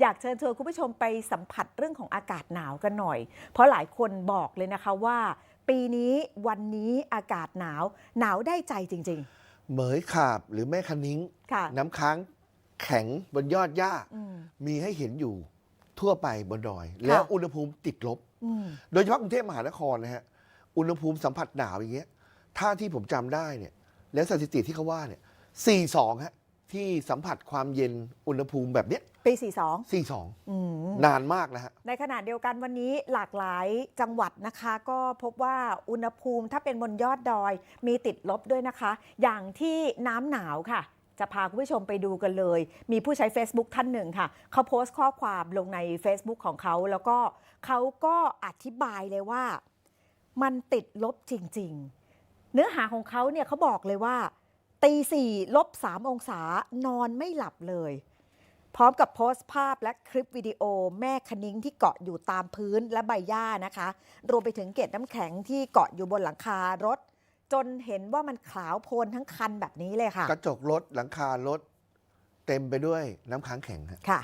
อยากเชิญชวนคุณผู้ชมไปสัมผัสเรื่องของอากาศหนาวกันหน่อย เพราะหลายคนบอกเลยนะคะว่า ปีนี้วันนี้อากาศหนาว หนาวได้ใจจริง เหมยขาบหรือแม่คันิ้งๆค่ะ น้ำค้างแข็งบนยอดหญ้าอืม มีให้เห็นอยู่ทั่วไปบนดอย แล้วอุณหภูมิติดลบ อืม โดยเฉพาะกรุงเทพมหานครนะฮะ อุณหภูมิสัมผัสหนาวอย่างเงี้ย ถ้าที่ผมจำได้เนี่ย แล้วสถิติที่เขาว่าเนี่ย 42 ฮะ ที่สัมผัสความเย็นอุณหภูมิแบบเนี้ยปี 42 42 อืม นานมากนะฮะ ในขณะเดียวกันวันนี้หลากหลายจังหวัดนะคะ ก็พบว่าอุณหภูมิถ้าเป็นบนยอดดอย มีติดลบด้วยนะคะ อย่างที่น้ำหนาวค่ะ จะพาคุณผู้ชมไปดูกันเลย มีผู้ใช้ Facebook ท่านหนึ่งค่ะ เขาโพสต์ข้อความลงใน Facebook ของเขา แล้วก็เขาก็อธิบายเลยว่า มันติดลบจริง ๆ เนื้อหาของเขาเนี่ยเขาบอกเลยว่า ตีสี่ลบสามองศานอนไม่หลับเลย พร้อมกับโพสต์ภาพและคลิปวิดีโอแม่คณิ้งที่เกาะอยู่ตามพื้นและใบหญ้านะคะ รวมไปถึงเกล็ดน้ำแข็งที่เกาะอยู่บนหลังคารถ จนเห็นว่ามันขาวโพลนทั้งคันแบบนี้เลยค่ะ กระจกรถหลังคารถ เต็มไปด้วยน้ำค้างแข็งฮะ ค่ะ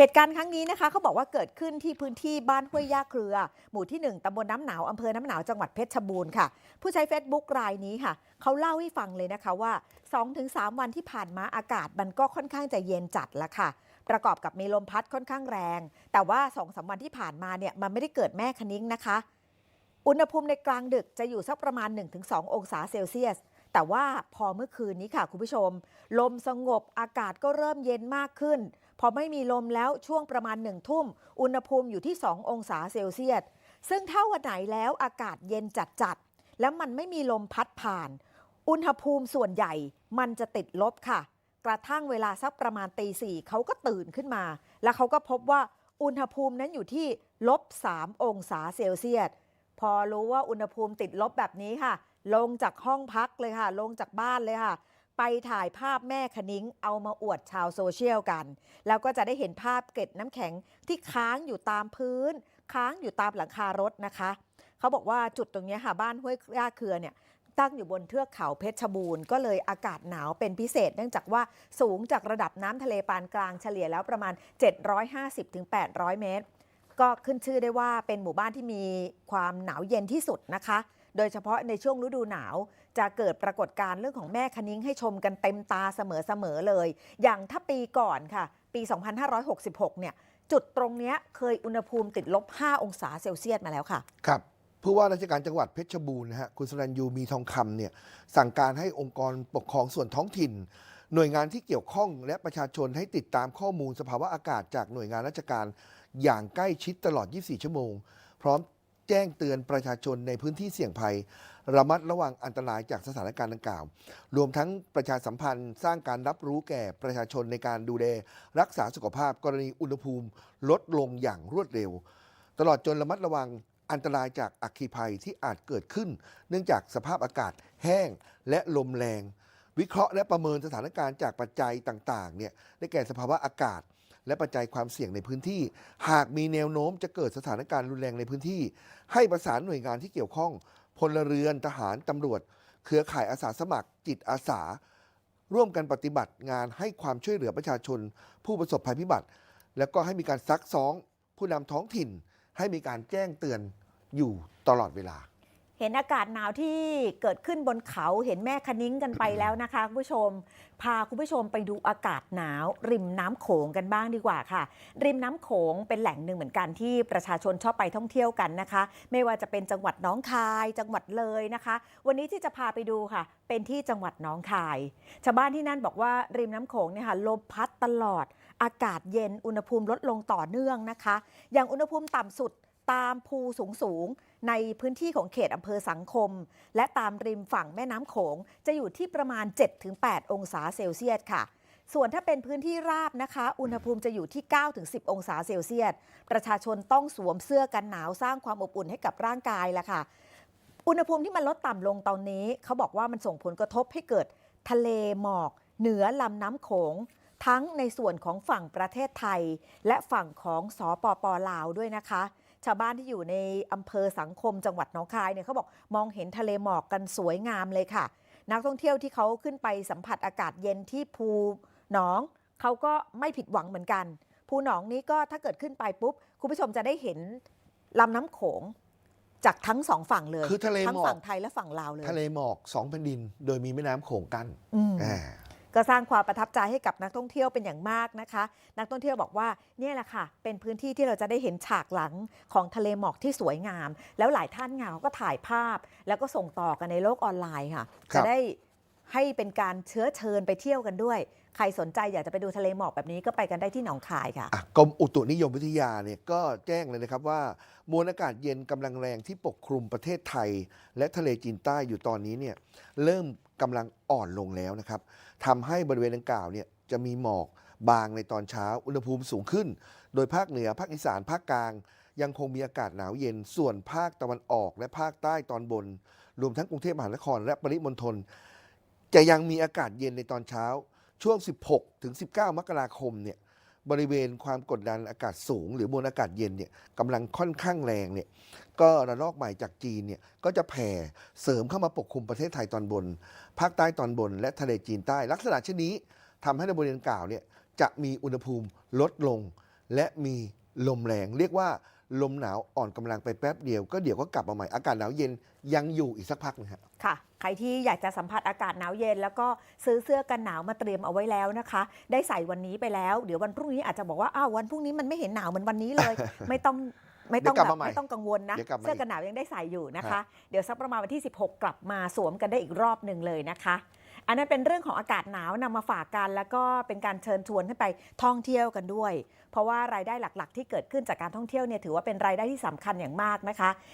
เหตุการณ์ครั้งนี้นะคะเขาบอกว่าเกิดขึ้นที่พื้นที่บ้านห้วยย่าเครือ หมู่ที่ 1ตำบลน้ำหนาวอำเภอน้ำหนาวจังหวัดเพชรบูรณ์ค่ะ ผู้ใช้ Facebook รายนี้ค่ะเขาเล่าให้ฟังเลยนะคะว่า 2-3 วันที่ผ่านมาอากาศมันก็ค่อนข้างจะเย็นจัดแล้วค่ะประกอบกับมีลมพัดค่อนข้างแรง แต่ว่า2อสวันที่ผ่านมาเนี่ยมันไม่ได้เกิดแม่คณิ้งนะคะ อุณหภูมิในกลางดึกจะอยู่สักประมาณ 1-2 องศาเซลเซียส แต่ว่าพอเมื่อคืนนี้ค่ะคุณผู้ชม ลมสงบอากาศก็เริ่มเย็นมากขึ้น พอไม่มีลมแล้วช่วงประมาณหนึ่งทุ่ม อุณหภูมิอยู่ที่ 2 องศาเซลเซียส ซึ่งถ้าวันไหนแล้วอากาศเย็นจัดๆ แล้วมันไม่มีลมพัดผ่าน อุณหภูมิส่วนใหญ่มันจะติดลบค่ะ กระทั่งเวลาสักประมาณตีสี่เขาก็ตื่นขึ้นมา แล้วเขาก็พบว่าอุณหภูมินั้นอยู่ที่ลบ3องศาเซลเซียส พอรู้ว่าอุณหภูมิติดลบแบบนี้ค่ะ ลงจากห้องพักเลยค่ะ ลงจากบ้านเลยค่ะ ไปถ่ายภาพแม่คณิ้งเอามาอวดชาวโซเชียลกัน แล้วก็จะได้เห็นภาพเกล็ดน้ำแข็งที่ค้างอยู่ตามพื้น ค้างอยู่ตามหลังคารถนะคะ เขาบอกว่าจุดตรงนี้ค่ะบ้านห้วยย่าเครือเนี่ยตั้งอยู่บนเทือกเขาเพชรบูรณ์ก็เลยอากาศหนาวเป็นพิเศษ เนื่องจากว่าสูงจากระดับน้ำทะเลปานกลางเฉลี่ยแล้วประมาณ 750-800 เมตร ก็ขึ้นชื่อได้ว่าเป็นหมู่บ้านที่มีความหนาวเย็นที่สุดนะคะ โดยเฉพาะในช่วงฤดูหนาว จะเกิดปรากฏการณ์เรื่องของแม่คณิ้งให้ชมกันเต็มตาเสมอๆเลย อย่างถ้าปีก่อนค่ะ ปี 2566 เนี่ย จุดตรงนี้เคยอุณหภูมิติดลบ 5 องศาเซลเซียสมาแล้วค่ะ ครับผู้ว่าราชการจังหวัดเพชรบูรณ์นะฮะคุณสรัญยูมีทองคำเนี่ยสั่งการให้องค์กรปกครองส่วนท้องถิ่น หน่วยงานที่เกี่ยวข้องและประชาชนให้ติดตามข้อมูลสภาวะอากาศจากหน่วยงานราชการ อย่างใกล้ชิดตลอด 24 ชั่วโมง พร้อม แจ้งเตือนประชาชนในพื้นที่เสี่ยงภัย ระมัดระวังอันตรายจากสถานการณ์ดังกล่าว รวมทั้งประชาสัมพันธ์สร้างการรับรู้แก่ประชาชนในการดูแลรักษาสุขภาพกรณีอุณหภูมิลดลงอย่างรวดเร็ว ตลอดจนระมัดระวังอันตรายจากอัคคีภัยที่อาจเกิดขึ้น เนื่องจากสภาพอากาศแห้งและลมแรง วิเคราะห์และประเมินสถานการณ์จากปัจจัยต่างๆเนี่ยได้แก่สภาวะอากาศ และปัจจัยความเสี่ยงในพื้นที่ หากมีแนวโน้มจะเกิดสถานการณ์รุนแรงในพื้นที่ ให้ประสานหน่วยงานที่เกี่ยวข้อง พลเรือนทหารตำรวจ เครือข่ายอาสาสมัคร จิตอาสา ร่วมกันปฏิบัติงานให้ความช่วยเหลือประชาชน ผู้ประสบภัยพิบัติ แล้วก็ให้มีการซักซ้องผู้นำท้องถิ่น ให้มีการแจ้งเตือนอยู่ตลอดเวลา เห็นอากาศหนาวที่เกิดขึ้นบนเขาเห็นแม่คณิ้งกันไปแล้วนะคะคุณผู้ชม พาคุณผู้ชมไปดูอากาศหนาว ริมน้ำโขงกันบ้างดีกว่าค่ะ ริมน้ำโขงเป็นแหล่งหนึ่งเหมือนกันที่ประชาชนชอบไปท่องเที่ยวกันนะคะ ไม่ว่าจะเป็นจังหวัดน้องคาย จังหวัดเลยนะคะ วันนี้ที่จะพาไปดูค่ะ เป็นที่จังหวัดน้องคาย ชาวบ้านที่นั่นบอกว่าริมน้ำโขงเนี่ยค่ะลมพัดตลอด อากาศเย็นอุณหภูมิลดลงต่อเนื่องนะคะ อย่างอุณหภูมิต่ำสุด ตามภูสูงสูงในพื้นที่ของเขตอำเภอสังคม และตามริมฝั่งแม่น้ำโขง จะอยู่ที่ประมาณ 7-8 องศาเซลเซียสค่ะ ส่วนถ้าเป็นพื้นที่ราบนะคะ อุณหภูมิจะอยู่ที่ 9-10 องศาเซลเซียส ประชาชนต้องสวมเสื้อกันหนาวสร้างความอบอุ่นให้กับร่างกายละค่ะ อุณหภูมิที่มันลดต่ำลงตอนนี้ เขาบอกว่ามันส่งผลกระทบให้เกิดทะเลหมอก เหนือลำน้ำโขงทั้งในส่วนของฝั่งประเทศไทย และฝั่งของสปปลาวด้วยนะคะ ชาวบ้านที่อยู่ในอำเภอสังคมจังหวัดหนองคายเนี่ยเขาบอกมองเห็นทะเลหมอกกันสวยงามเลยค่ะ นักท่องเที่ยวที่เขาขึ้นไปสัมผัสอากาศเย็นที่ภูหนองเขาก็ไม่ผิดหวังเหมือนกัน ภูหนองนี้ก็ถ้าเกิดขึ้นไปปุ๊บคุณผู้ชมจะได้เห็นลำน้ำโขงจากทั้งสองฝั่งเลยคือทะเลทั้งหมอก ฝั่งไทยและฝั่งลาวเลย ทะเลหมอกสองแผ่นดิน โดยมีแม่น้ำโขงกั้นอืม อ่า ก็สร้างความประทับใจให้กับนักท่องเที่ยวเป็นอย่างมากนะคะ นักท่องเที่ยวบอกว่าเนี่ยแหละค่ะ เป็นพื้นที่ที่เราจะได้เห็นฉากหลังของทะเลหมอกที่สวยงาม แล้วหลายท่านงานเขาก็ถ่ายภาพ แล้วก็ส่งต่อกันในโลกออนไลน์ค่ะครัจะบได้ให้เป็นการเชื้อเชิญไปเที่ยวกันด้วย ใครสนใจอยากจะไปดูทะเลหมอกแบบนี้ก็ไปกันได้ที่หนองคายค่ะ อะกรมอุตุนิยมวิทยาเนี่ยก็แจ้งเลยนะครับว่ามวลอากาศเย็นกำลังแรงที่ปกคลุมประเทศไทย และทะเลจีนใต้อยู่ตอนนี้เนี่ยเริ่มกำลังอ่อนลงแล้วนะครับทำให้บริเวณดังกล่าวเนี่ยจะมีหมอกบางในตอนเช้าอุณหภูมิสูงขึ้น โดยภาคเหนือภาคอีสานภาคกลาง ยังคงมีอากาศหนาวเย็นส่วนภาคตะวันออกและภาคใต้ตอนบน รวมทั้งกรุงเทพมหานครและปริมณฑลจะยังมีอากาศเย็นในตอนเช้า ช่วง 16 ถึง 19 มกราคมเนี่ยบริเวณความกดดันอากาศสูง หรือมวลอากาศเย็นเนี่ยกำลังค่อนข้างแรงเนี่ยก็ระลอกใหม่จากจีนเนี่ยก็จะแผ่เสริมเข้ามาปกคลุมประเทศไทยตอนบน ภาคใต้ตอนบน และทะเลจีนใต้ ลักษณะเช่นนี้ทำให้ในบริเวณกล่าวเนี่ยจะมีอุณหภูมิลดลง และมีลมแรง เรียกว่าลมหนาวอ่อนกำลังไปแป๊บเดียว ก็เดี๋ยวก็กลับมาใหม่อากาศหนาวเย็นยังอยู่อีกสักพักนะฮะค่ะ ใครที่อยากจะสัมผัสอากาศหนาวเย็น แล้วก็ซื้อเสื้อกันหนาวมาเตรียมเอาไว้แล้วนะคะ ได้ใส่วันนี้ไปแล้ว เดี๋ยววันพรุ่งนี้อาจจะบอกว่าอ้าววันพรุ่งนี้มันไม่เห็นหนาวเหมือนวันนี้เลย ไม่ต้องไม่ต้องเดี๋ยวกลัแบบบมาใหม่ไม่ต้องกังวลนะเดี๋ยวกลับมาเสื้ออีกกันหนาวยังได้ใส่อยู่นะคะฮะเดี๋ยวสักประมาณวันที่ 16 กลับมาสวมกันได้อีกรอบหนึ่งเลยนะคะอันนั้นเป็นเรื่องของอากาศหนาวนำมาฝากกัน แล้วก็เป็นการเชิญชวนให้ไปท่องเที่ยวกันด้วย เพราะว่ารายได้หลักๆ ที่เกิดขึ้นจากการท่องเที่ยวเนี่ยถือว่าเป็นรายได้ที่สำคัญอย่างมากนะคะ